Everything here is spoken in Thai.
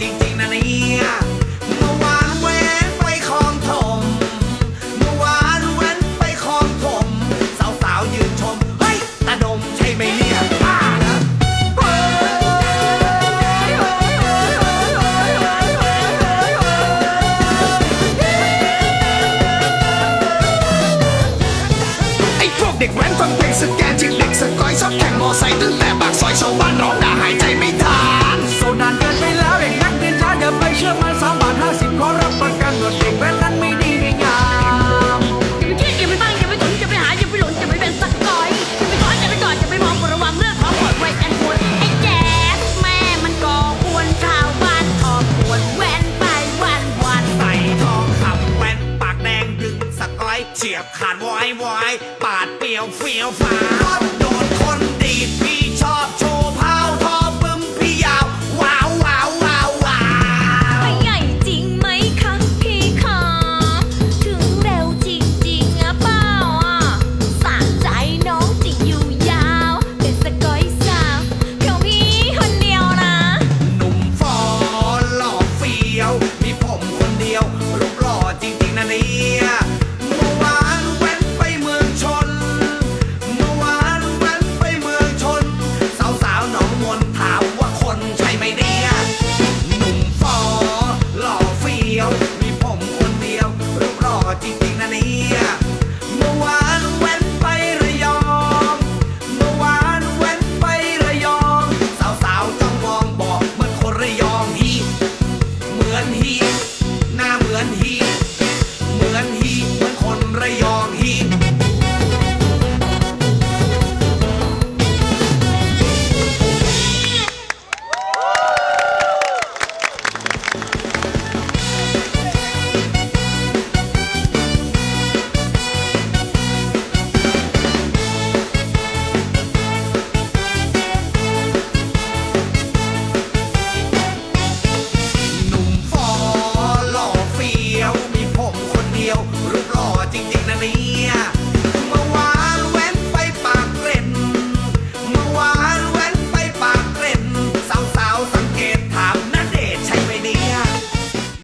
จริงๆนะเนี่ยเมื่อวานแว้นไปคลองถม เมื่อวานแว้นไปคลองถม สาๆยืนชม เฮ้ยตาดมใช่ไหมเนี่ยบ้านะไอพวกเด็กแว้นฟังเพลงสแกนจึงเด็กสกอยชอบแข่งมอไซค์ตั้งแต่ปากซอยชาวบ้านร้องด่าหายใจไม่ทัน 白雪满เ吧